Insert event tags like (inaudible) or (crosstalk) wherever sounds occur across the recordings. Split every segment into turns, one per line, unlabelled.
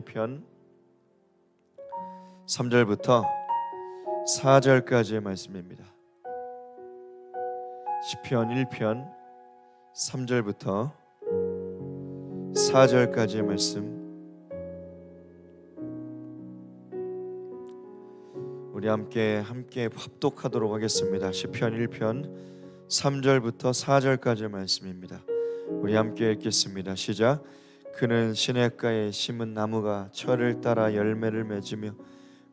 1편 3절부터 4절까지의 말씀입니다. 시편 1편 3절부터 4절까지의 말씀 우리 함께 함께 합독하도록 하겠습니다. 시편 1편 3절부터 4절까지의 말씀입니다. 우리 함께 읽겠습니다. 시작. 그는 시냇가에 심은 나무가 철을 따라 열매를 맺으며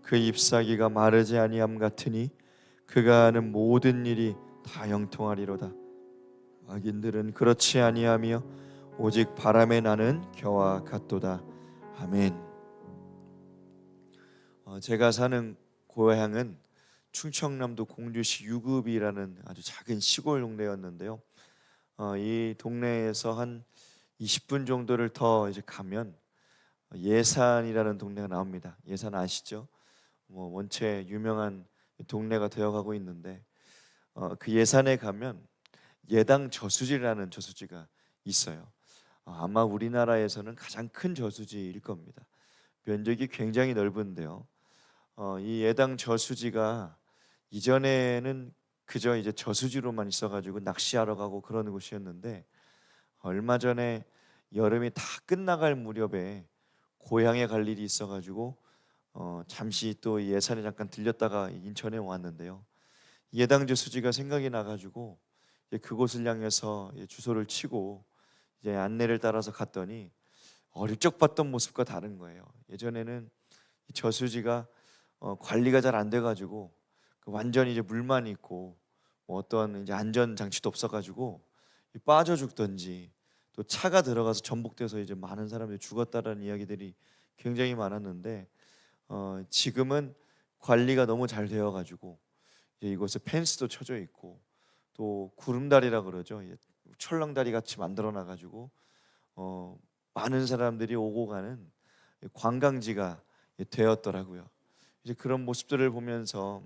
그 잎사귀가 마르지 아니함 같으니 그가 하는 모든 일이 다 형통하리로다. 악인들은 그렇지 아니하며 오직 바람에 나는 겨와 같도다. 아멘. 어, 제가 사는 고향은 충청남도 공주시 유급이라는 아주 작은 시골 동네였는데요. 어, 이 동네에서 한 20분 정도를 더 이제 가면 예산이라는 동네가 나옵니다. 예산 아시죠? 뭐 원체 유명한 동네가 되어가고 있는데 어, 그 예산에 가면 예당 저수지라는 저수지가 있어요. 어, 아마 우리나라에서는 가장 큰 저수지일 겁니다. 면적이 굉장히 넓은데요. 어, 이 예당 저수지가 이전에는 그저 이제 저수지로만 있어가지고 낚시하러 가고 그러는 곳이었는데 얼마 전에 여름이 다 끝나갈 무렵에 고향에 갈 일이 있어가지고 어, 잠시 또 예산에 잠깐 들렸다가 인천에 왔는데요. 예당주 수지가 생각이 나가지고 그곳을 향해서 주소를 치고 이제 안내를 따라서 갔더니 어릴 적 봤던 모습과 다른 거예요. 예전에는 이 저수지가 어, 관리가 잘 안 돼가지고 그 완전히 이제 물만 있고 뭐 어떤 이제 안전 장치도 없어가지고 이 빠져 죽던지 또 차가 들어가서 전복돼서 이제 많은 사람들이 죽었다라는 이야기들이 굉장히 많았는데 어, 지금은 관리가 너무 잘 되어가지고 이제 이곳에 펜스도 쳐져 있고 또 구름다리라 그러죠 예, 철렁다리 같이 만들어 놔가지고 어, 많은 사람들이 오고 가는 관광지가 되었더라고요. 이제 그런 모습들을 보면서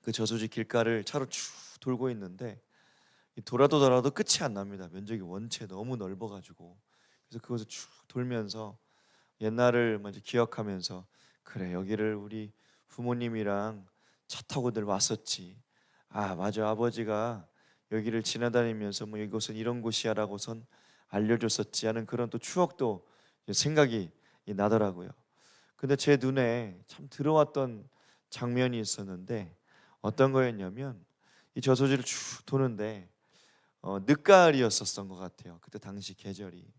그 저수지 길가를 차로 쭉 돌고 있는데 돌아도 돌아도 끝이 안 납니다. 면적이 원체 너무 넓어가지고 그래서 그것을 쭉 돌면서 옛날을 먼저 기억하면서 그래 여기를 우리 부모님이랑 차 타고들 왔었지. 아 맞아 아버지가 여기를 지나다니면서 뭐 이곳은 이런 곳이야라고선 알려줬었지 하는 그런 또 추억도 생각이 나더라고요. 근데 제 눈에 참 들어왔던 장면이 있었는데 어떤 거였냐면 이 저소지를 쭉 도는데 어, 늦가을이었었던 것 같아요. 그때 당시 계절이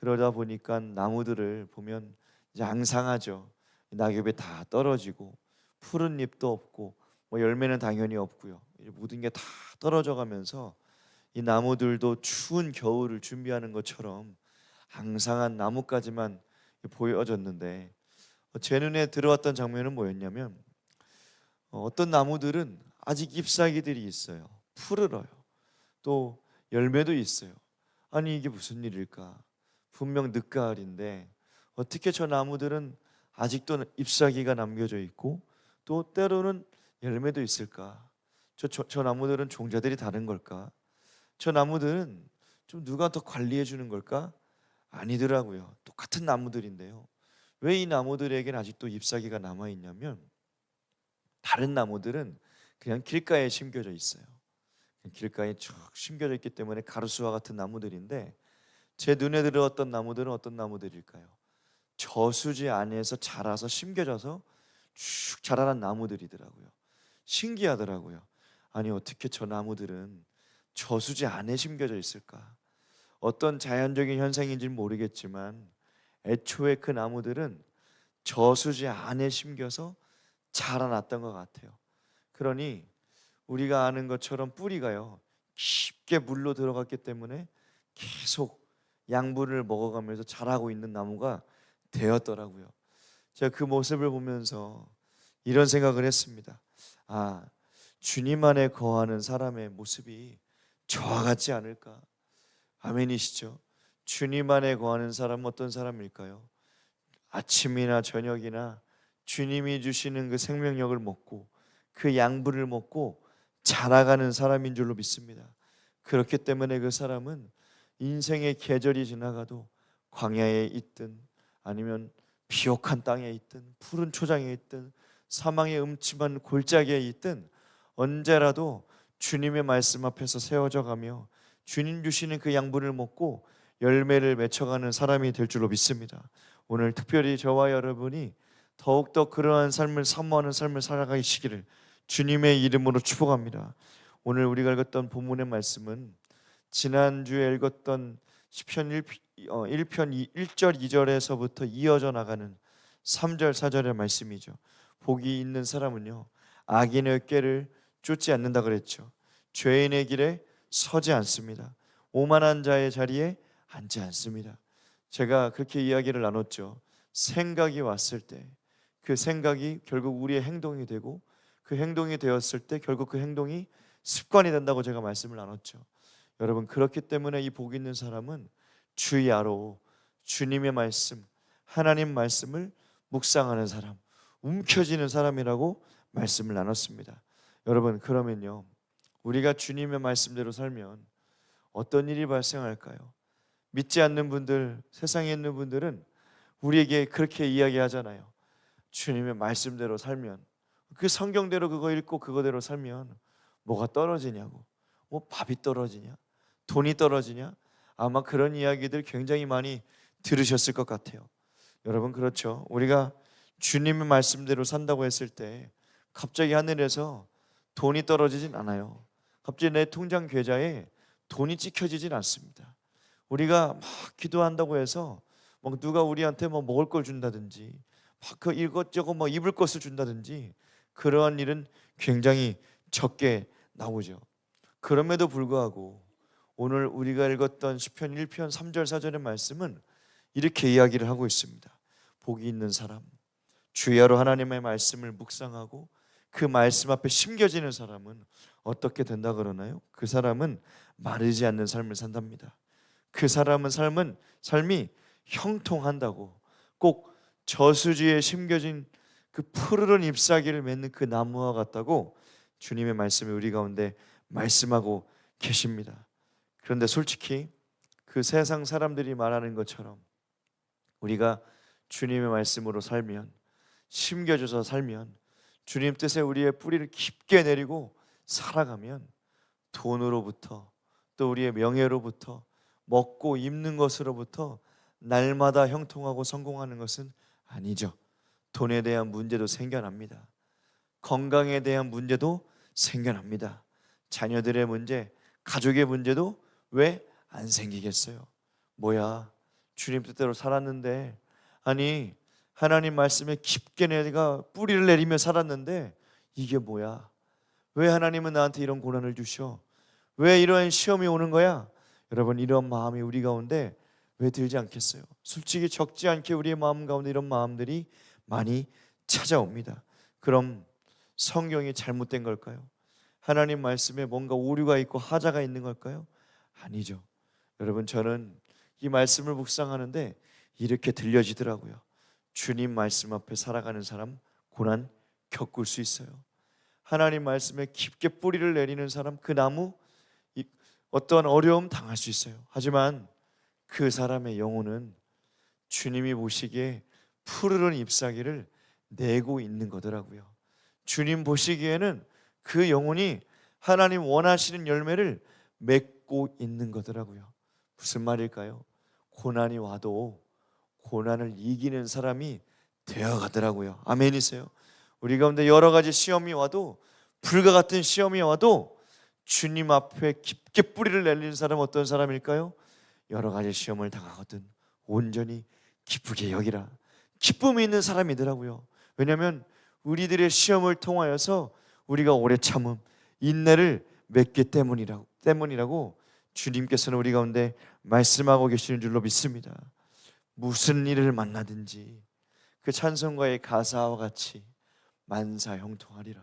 그러다 보니까 나무들을 보면 이제 앙상하죠. 낙엽이 다 떨어지고 푸른 잎도 없고 뭐 열매는 당연히 없고요. 모든 게 다 떨어져 가면서 이 나무들도 추운 겨울을 준비하는 것처럼 앙상한 나뭇가지만 보여졌는데 제 눈에 들어왔던 장면은 뭐였냐면 어, 어떤 나무들은 아직 잎사귀들이 있어요. 푸르러요. 또 열매도 있어요. 아니 이게 무슨 일일까? 분명 늦가을인데 어떻게 저 나무들은 아직도 잎사귀가 남겨져 있고 또 때로는 열매도 있을까? 저, 저, 저 나무들은 종자들이 다른 걸까? 저 나무들은 좀 누가 더 관리해 주는 걸까? 아니더라고요. 똑같은 나무들인데요. 왜 이 나무들에게는 아직도 잎사귀가 남아 있냐면 다른 나무들은 그냥 길가에 심겨져 있어요. 길가에 쭉 심겨져 있기 때문에 가루수와 같은 나무들인데 제 눈에 들어왔던 나무들은 어떤 나무들일까요? 저수지 안에서 자라서 심겨져서 쭉 자라난 나무들이더라고요. 신기하더라고요. 아니 어떻게 저 나무들은 저수지 안에 심겨져 있을까? 어떤 자연적인 현상인지는 모르겠지만 애초에 그 나무들은 저수지 안에 심겨서 자라났던 것 같아요. 그러니 우리가 아는 것처럼 뿌리가요 깊게 물로 들어갔기 때문에 계속 양분을 먹어가면서 자라고 있는 나무가 되었더라고요. 제가 그 모습을 보면서 이런 생각을 했습니다. 아 주님 안에 거하는 사람의 모습이 저와 같지 않을까? 아멘이시죠? 주님 안에 거하는 사람은 어떤 사람일까요? 아침이나 저녁이나 주님이 주시는 그 생명력을 먹고 그 양분을 먹고 자라가는 사람인 줄로 믿습니다. 그렇기 때문에 그 사람은 인생의 계절이 지나가도 광야에 있든 아니면 비옥한 땅에 있든 푸른 초장에 있든 사망의 음침한 골짜기에 있든 언제라도 주님의 말씀 앞에서 세워져 가며 주님 주시는 그 양분을 먹고 열매를 맺혀가는 사람이 될 줄로 믿습니다. 오늘 특별히 저와 여러분이 더욱더 그러한 삶을 사모하는 삶을 살아가시기를 주님의 이름으로 축복합니다. 오늘 우리가 읽었던 본문의 말씀은 지난주에 읽었던 시편 1, 어, 1편 1절 2절에서부터 이어져 나가는 3절 4절의 말씀이죠. 복이 있는 사람은요 악인의 꾀를 쫓지 않는다 그랬죠. 죄인의 길에 서지 않습니다. 오만한 자의 자리에 앉지 않습니다. 제가 그렇게 이야기를 나눴죠. 생각이 왔을 때 그 생각이 결국 우리의 행동이 되고 그 행동이 되었을 때 결국 그 행동이 습관이 된다고 제가 말씀을 나눴죠. 여러분 그렇기 때문에 이 복 있는 사람은 주야로 주님의 말씀, 하나님 말씀을 묵상하는 사람, 움켜쥐는 사람이라고 말씀을 나눴습니다. 여러분 그러면요. 우리가 주님의 말씀대로 살면 어떤 일이 발생할까요? 믿지 않는 분들, 세상에 있는 분들은 우리에게 그렇게 이야기하잖아요. 주님의 말씀대로 살면 그 성경대로 그거 읽고 그거대로 살면 뭐가 떨어지냐고. 뭐 밥이 떨어지냐? 돈이 떨어지냐? 아마 그런 이야기들 굉장히 많이 들으셨을 것 같아요. 여러분 그렇죠. 우리가 주님의 말씀대로 산다고 했을 때 갑자기 하늘에서 돈이 떨어지진 않아요. 갑자기 내 통장 계좌에 돈이 찍혀지진 않습니다. 우리가 막 기도한다고 해서 뭐 누가 우리한테 뭐 먹을 걸 준다든지 막 그 이것저것 뭐 입을 것을 준다든지 그러한 일은 굉장히 적게 나오죠. 그럼에도 불구하고 오늘 우리가 읽었던 시편 1편 3절 4절의 말씀은 이렇게 이야기를 하고 있습니다. 복이 있는 사람, 주야로 하나님의 말씀을 묵상하고 그 말씀 앞에 심겨지는 사람은 어떻게 된다 그러나요? 그 사람은 마르지 않는 삶을 산답니다. 그 사람은 삶은 삶이 형통한다고 꼭 저수지에 심겨진 그 푸르른 잎사귀를 맺는 그 나무와 같다고 주님의 말씀이 우리 가운데 말씀하고 계십니다. 그런데 솔직히 그 세상 사람들이 말하는 것처럼 우리가 주님의 말씀으로 살면 심겨져서 살면 주님 뜻에 우리의 뿌리를 깊게 내리고 살아가면 돈으로부터 또 우리의 명예로부터 먹고 입는 것으로부터 날마다 형통하고 성공하는 것은 아니죠. 돈에 대한 문제도 생겨납니다. 건강에 대한 문제도 생겨납니다. 자녀들의 문제, 가족의 문제도 왜 안 생기겠어요? 뭐야? 주님 뜻대로 살았는데 아니 하나님 말씀에 깊게 내가 뿌리를 내리며 살았는데 이게 뭐야? 왜 하나님은 나한테 이런 고난을 주셔? 왜 이러한 시험이 오는 거야? 여러분 이런 마음이 우리 가운데 왜 들지 않겠어요? 솔직히 적지 않게 우리의 마음 가운데 이런 마음들이 많이 찾아옵니다. 그럼 성경이 잘못된 걸까요? 하나님 말씀에 뭔가 오류가 있고 하자가 있는 걸까요? 아니죠. 여러분 저는 이 말씀을 묵상하는데 이렇게 들려지더라고요. 주님 말씀 앞에 살아가는 사람 고난 겪을 수 있어요. 하나님 말씀에 깊게 뿌리를 내리는 사람 그 나무 어떠한 어려움 당할 수 있어요. 하지만 그 사람의 영혼은 주님이 보시기에 푸르른 잎사귀를 내고 있는 거더라고요. 주님 보시기에는 그 영혼이 하나님 원하시는 열매를 맺고 있는 거더라고요. 무슨 말일까요? 고난이 와도 고난을 이기는 사람이 되어 가더라고요. 아멘이세요. 우리 가운데 여러 가지 시험이 와도 불과 같은 시험이 와도 주님 앞에 깊게 뿌리를 내리는 사람 어떤 사람일까요? 여러 가지 시험을 당하거든 온전히 기쁘게 여기라. 기쁨이 있는 사람이더라고요. 왜냐하면 우리들의 시험을 통하여서 우리가 오래 참음 인내를 맺기 때문이라고 때문이라고 주님께서는 우리 가운데 말씀하고 계시는 줄로 믿습니다. 무슨 일을 만나든지 그 찬송가의 가사와 같이 만사 형통하리라.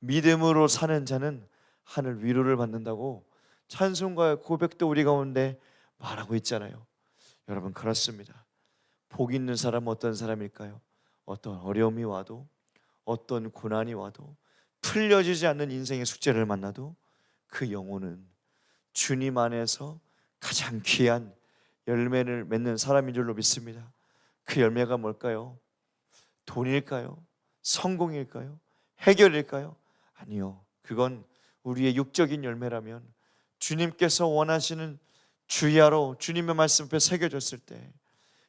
믿음으로 사는 자는 하늘 위로를 받는다고 찬송가의 고백도 우리 가운데 말하고 있잖아요. 여러분 그렇습니다. 복 있는 사람은 어떤 사람일까요? 어떤 어려움이 와도 어떤 고난이 와도 풀려지지 않는 인생의 숙제를 만나도 그 영혼은 주님 안에서 가장 귀한 열매를 맺는 사람인 줄로 믿습니다. 그 열매가 뭘까요? 돈일까요? 성공일까요? 해결일까요? 아니요. 그건 우리의 육적인 열매라면 주님께서 원하시는 주야로 주님의 말씀 앞에 새겨졌을 때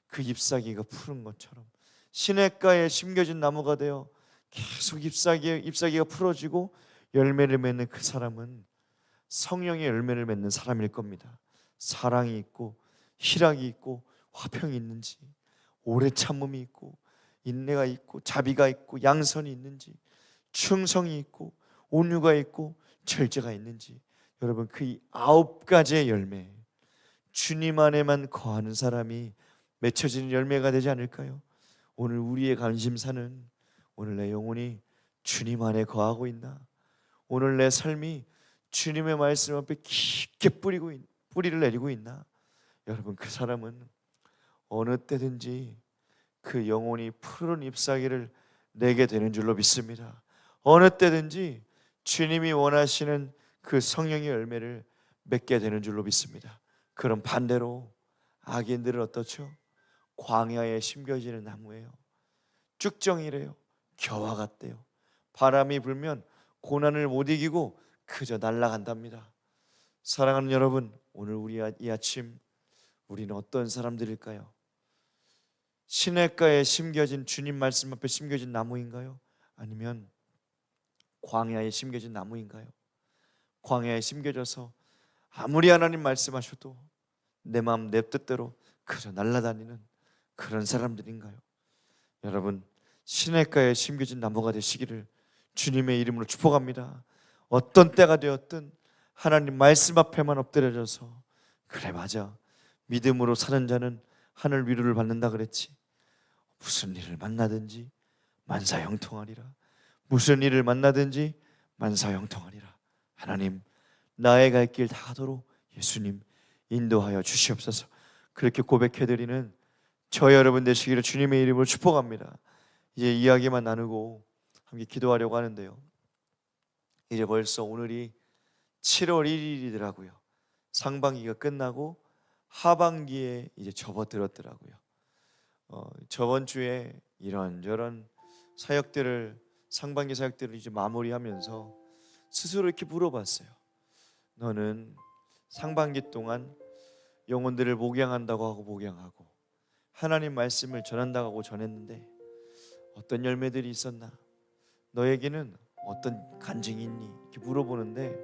그 잎사귀가 푸른 것처럼 시냇가에 심겨진 나무가 되어 계속 잎사귀 잎사귀가 풀어지고 열매를 맺는 그 사람은 성령의 열매를 맺는 사람일 겁니다. 사랑이 있고 희락이 있고 화평이 있는지 오래 참음이 있고 인내가 있고 자비가 있고 양선이 있는지 충성이 있고 온유가 있고 절제가 있는지 여러분 그 아홉 가지의 열매 주님 안에만 거하는 사람이 맺혀지는 열매가 되지 않을까요? 오늘 우리의 관심사는 오늘 내 영혼이 주님 안에 거하고 있나? 오늘 내 삶이 주님의 말씀 앞에 깊게 뿌리고 있, 뿌리를 내리고 있나? 여러분 그 사람은 어느 때든지 그 영혼이 푸른 잎사귀를 내게 되는 줄로 믿습니다. 어느 때든지 주님이 원하시는 그 성령의 열매를 맺게 되는 줄로 믿습니다. 그럼 반대로 악인들은 어떻죠? 광야에 심겨지는 나무예요. 쭉정이래요. 겨와 같대요. 바람이 불면 고난을 못 이기고 그저 날아간답니다. 사랑하는 여러분, 오늘 우리 아- 이 아침 우리는 어떤 사람들일까요? 시냇가에 심겨진 주님 말씀 앞에 심겨진 나무인가요? 아니면 광야에 심겨진 나무인가요? 광야에 심겨져서 아무리 하나님 말씀하셔도 내 마음 내 뜻대로 그저 날아다니는 그런 사람들인가요? 여러분 시냇가에 심겨진 나무가 되시기를 주님의 이름으로 축복합니다. 어떤 때가 되었든 하나님 말씀 앞에만 엎드려져서 그래 맞아. 믿음으로 사는 자는 하늘 위로를 받는다 그랬지. 무슨 일을 만나든지 만사 형통하리라. 무슨 일을 만나든지 만사 형통하리라. 하나님 나의 갈 길다 가도록 예수님 인도하여 주시옵소서. 그렇게 고백해드리는 저 여러분 되시기를 주님의 이름으로 축복합니다. 이제 이야기만 나누고 함께 기도하려고 하는데요. 이제 벌써 오늘이 7월 1일이더라고요. 상반기가 끝나고 하반기에 이제 접어들었더라고요. 어, 저번 주에 이런저런 사역들을 상반기 사역들을 이제 마무리하면서 스스로 이렇게 물어봤어요. 너는 상반기 동안 영혼들을 목양한다고 하고 목양하고 하나님 말씀을 전한다고 전했는데 어떤 열매들이 있었나? 너에게는 어떤 간증이 있니? 이렇게 물어보는데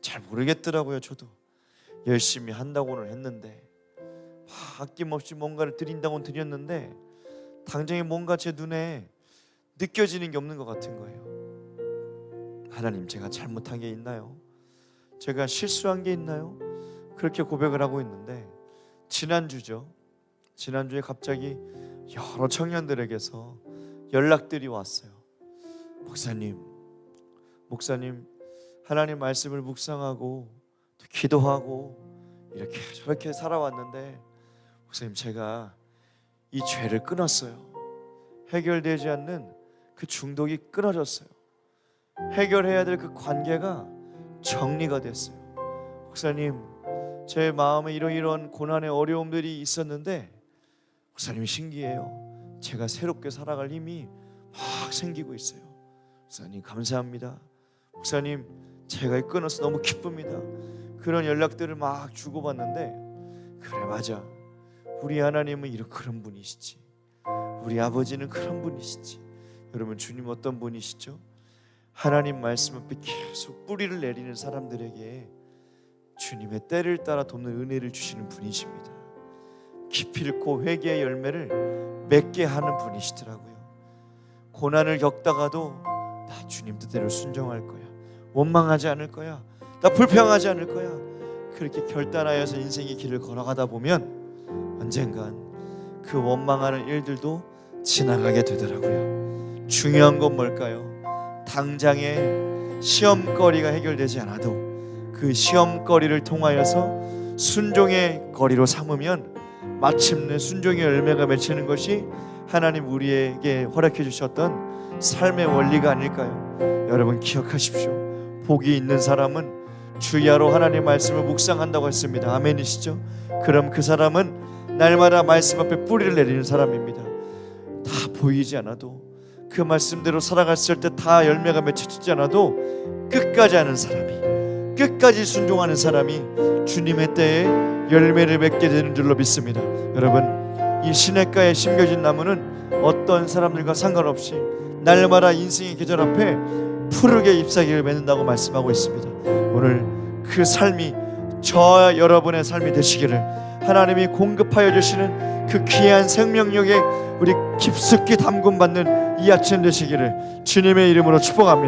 잘 모르겠더라고요. 저도 열심히 한다고는 했는데 막 아낌없이 뭔가를 드린다고는 드렸는데 당장에 뭔가 제 눈에 느껴지는 게 없는 것 같은 거예요. 하나님 제가 잘못한 게 있나요? 제가 실수한 게 있나요? 그렇게 고백을 하고 있는데 지난주죠. 지난주에 갑자기 여러 청년들에게서 연락들이 왔어요. 목사님, 목사님 하나님 말씀을 묵상하고 또 기도하고 이렇게 (laughs) 저렇게 살아왔는데 목사님 제가 이 죄를 끊었어요. 해결되지 않는 그 중독이 끊어졌어요. 해결해야 될 그 관계가 정리가 됐어요. 목사님, 제 마음에 이러이러한 고난의 어려움들이 있었는데 목사님 신기해요. 제가 새롭게 살아갈 힘이 막 생기고 있어요. 목사님 감사합니다. 목사님 제가 끊어서 너무 기쁩니다. 그런 연락들을 막 주고받는데 그래 맞아. 우리 하나님은 이런 그런 분이시지. 우리 아버지는 그런 분이시지. 여러분 주님 어떤 분이시죠? 하나님 말씀 앞에 계속 뿌리를 내리는 사람들에게 주님의 때를 따라 돕는 은혜를 주시는 분이십니다. 기필코 회개의 열매를 맺게 하는 분이시더라고요. 고난을 겪다가도 나 주님 뜻대로 순종할 거야. 원망하지 않을 거야. 나 불평하지 않을 거야. 그렇게 결단하여서 인생의 길을 걸어가다 보면 언젠간 그 원망하는 일들도 지나가게 되더라고요. 중요한 건 뭘까요? 당장에 시험거리가 해결되지 않아도 그 시험거리를 통하여서 순종의 거리로 삼으면 마침내 순종의 열매가 맺히는 것이 하나님 우리에게 허락해 주셨던 삶의 원리가 아닐까요? 여러분 기억하십시오. 복이 있는 사람은 주야로 하나님 말씀을 묵상한다고 했습니다. 아멘이시죠? 그럼 그 사람은 날마다 말씀 앞에 뿌리를 내리는 사람입니다. 보이지 않아도 그 말씀대로 살아갔을 때 다 열매가 맺혀지지 않아도 끝까지 하는 사람이 끝까지 순종하는 사람이 주님의 때에 열매를 맺게 되는 줄로 믿습니다. 여러분 이 시냇가에 심겨진 나무는 어떤 사람들과 상관없이 날마다 인생의 계절 앞에 푸르게 잎사귀를 맺는다고 말씀하고 있습니다. 오늘 그 삶이 저 여러분의 삶이 되시기를 하나님이 공급하여 주시는 그 귀한 생명력에 우리 깊숙이 담금 받는 이 아침 되시기를 주님의 이름으로 축복합니다.